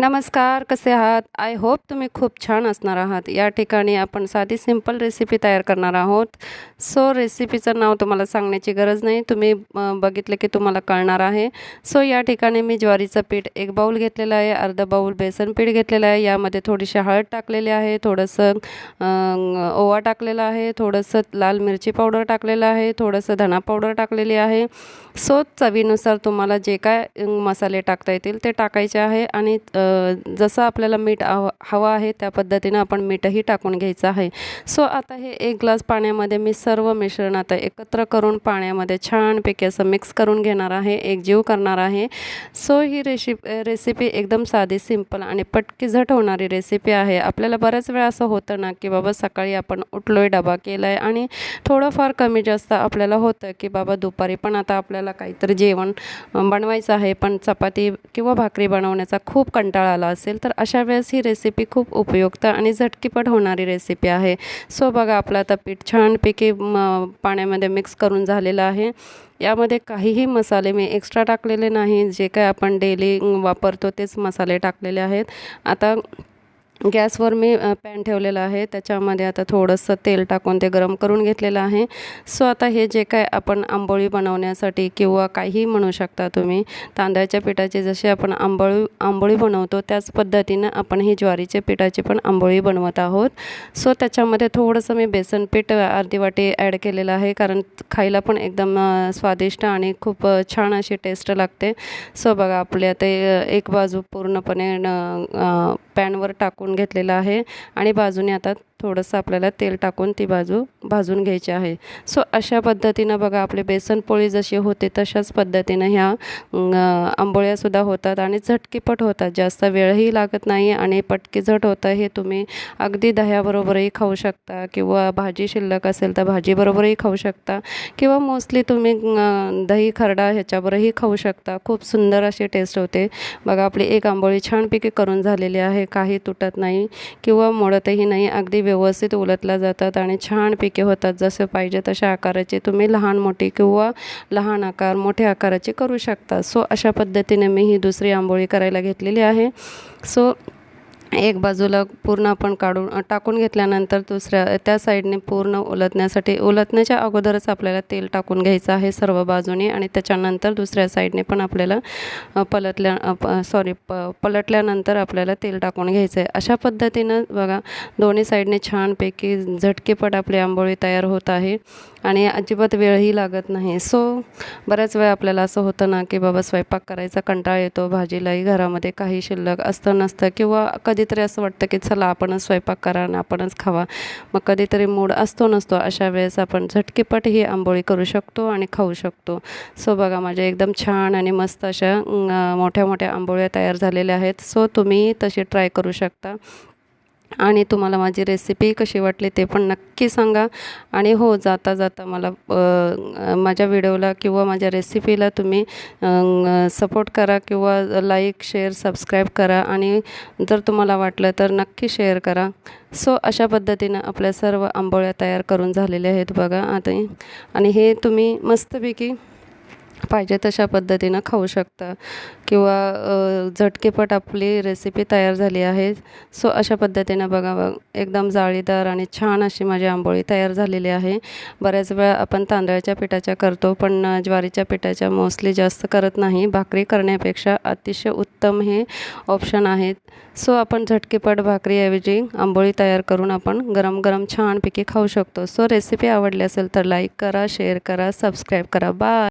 नमस्कार कसे आहात? आय होप तुम्ही खूप छान असणार आहात. या ठिकाणी आपण साधी सिंपल रेसिपी तयार करणार आहोत. सो रेसिपीचं नाव तुम्हाला सांगण्याची गरज नाही. तुम्ही बघितलं की तुम्हाला कळणार आहे. सो या ठिकाणी मी ज्वारीचं पीठ एक बाऊल घेतलेलं आहे. अर्धा बाऊल बेसन पीठ घेतलेलं आहे. यामध्ये थोडीशी हळद टाकलेली आहे. थोडंसं ओवा टाकलेला आहे. थोडंसं लाल मिरची पावडर टाकलेलं आहे. थोडंसं धना पावडर टाकलेली आहे. सो चवीनुसार तुम्हाला जे काय मसाले टाकता येतील ते टाकायचे आहे. आणि जसं आपल्याला मीठ हवं हवं आहे त्या पद्धतीनं आपण मीठही टाकून घ्यायचं आहे. सो आता हे एक ग्लास पाण्यामध्ये मी सर्व मिश्रण आता एकत्र करून पाण्यामध्ये छानपैकी असं मिक्स करून घेणार आहे एकजीव करणार आहे. सो ही रेसिप रेसिपी एकदम साधी सिंपल आणि पटकी झट होणारी रेसिपी आहे. आपल्याला बऱ्याच वेळा असं होतं ना की बाबा सकाळी आपण उठलो आहे डबा केला आहे आणि थोडंफार कमी जास्त आपल्याला होतं की बाबा दुपारी पण आता आपल्याला काहीतरी जेवण बनवायचं आहे. पण चपाती किंवा भाकरी बनवण्याचा खूप कंटाळा आला असेल तर अशा वेळेस ही रेसिपी खूप उपयुक्त आणि झटकीपट होणारी रेसिपी आहे. सो बघा आपलं आता पीठ छानपैकी म पाण्यामध्ये मिक्स करून झालेलं आहे. यामध्ये काहीही मसाले मी एक्स्ट्रा टाकलेले नाही. जे काय आपण डेली वापरतो तेच मसाले टाकलेले आहेत. आता गॅसवर मी पॅन ठेवलेला आहे. त्याच्यामध्ये आता थोडंसं तेल टाकून ते गरम करून घेतलेलं आहे. सो आता हे जे काय आपण आंबोळी बनवण्यासाठी किंवा काहीही म्हणू शकता तुम्ही तांदळाच्या पिठाची जशी आपण आंबोळी आंबोळी बनवतो त्याच पद्धतीनं आपण ही ज्वारीच्या पिठाची पण आंबोळी बनवत आहोत. सो त्याच्यामध्ये थोडंसं मी बेसन पीठ अर्धी वाटी ॲड केलेलं आहे कारण खायला पण एकदम स्वादिष्ट आणि खूप छान अशी टेस्ट लागते. सो बघा आपल्या ते एक बाजू पूर्णपणे न पॅनवर टाकून घेतलेलं आहे आणि बाजूने आता थोडंसं आपल्याला तेल टाकून ती बाजू भाजून घ्यायची आहे. सो अशा पद्धतीनं बघा आपली बेसन पोळी जशी होते तशाच पद्धतीनं ह्या आंबोळ्यासुद्धा होतात आणि झटकीपट होतात. जास्त वेळही लागत नाही आणि पटकी झट होतं हे तुम्ही अगदी दह्याबरोबरही खाऊ शकता किंवा भाजी शिल्लक असेल तर भाजीबरोबरही खाऊ शकता किंवा मोस्टली तुम्ही दही खरडा ह्याच्यावरही खाऊ शकता. खूप सुंदर अशी टेस्ट होते. बघा आपली एक आंबोळी छानपैकी करून झालेली आहे. काही तुटत नाही किंवा मोडतही नाही. अगदी व्यवस्थित उलटल्या जातात आणि छान पिके होतात जसे पाहिजे तशा आकाराचे तुम्ही लहान मोठी किंवा लहान आकार मोठ्या आकाराचे करू शकता. सो अशा पद्धतीने मी ही दुसरी आंबोळी करायला घेतलेली आहे. सो एक बाजूला पूर्ण आपण काढून टाकून घेतल्यानंतर दुसऱ्या त्या साईडने पूर्ण उलटण्यासाठी उलटण्याच्या अगोदरच आपल्याला तेल टाकून घ्यायचं आहे सर्व बाजूने आणि त्याच्यानंतर दुसऱ्या साईडने पण आपल्याला पलटल्या प सॉरी प पलटल्यानंतर आपल्याला तेल टाकून घ्यायचं आहे अशा पद्धतीनं बघा दोन्ही साईडने छानपैकी झटकेपट आपली आंबोळी तयार होत आहे आणि अजिबात वेळही लागत नाही. सो बऱ्याच वेळा आपल्याला असं होतं ना की बाबा स्वयंपाक करायचा कंटाळा येतो भाजीलाही घरामध्ये काही शिल्लक असतं नसतं किंवा कधीतरी असं वाटतं की चला आपणच स्वयंपाक करा आणि आपणच खावा. मग कधीतरी मूड असतो नसतो अशा वेळेस आपण झटकीपट ही आंबोळी करू शकतो आणि खाऊ शकतो. सो बघा माझ्या एकदम छान आणि मस्त अशा मोठ्या मोठ्या आंबोळ्या तयार झालेल्या आहेत. सो तुम्ही तशी ट्राय करू शकता. आणि तुम्हाला माझी रेसिपी कशी वाटली ते पण नक्की सांगा. आणि हो जाता जाता मला माझ्या व्हिडिओला किंवा माझ्या रेसिपीला तुम्ही सपोर्ट करा किंवा लाईक शेअर सबस्क्राईब करा. आणि जर तुम्हाला वाटलं तर नक्की शेअर करा. सो अशा पद्धतीनं आपल्या सर्व आंबोळ्या तयार करून झालेल्या आहेत बघा आता. आणि हे तुम्ही मस्तपैकी पाहिजे तशा पद्धतीनं खाऊ शकता. किंवा झटकेपट आपली रेसिपी तयार झाली आहे सो अशा पद्धतीनं बघा बघ एकदम जाळीदार आणि छान अशी माझी आंबोळी तयार झालेली आहे. बऱ्याच वेळा आपण तांदळाच्या पिठाच्या करतो पण ज्वारीच्या पिठाच्या मोस्टली जास्त करत नाही. भाकरी करण्यापेक्षा अतिशय उत्तम हे ऑप्शन आहेत. सो आपण झटकेपट भाकरीऐवजी आंबोळी तयार करून आपण गरम गरम छानपैकी खाऊ शकतो. सो रेसिपी आवडली असेल तर लाईक करा शेअर करा सबस्क्राईब करा. बाय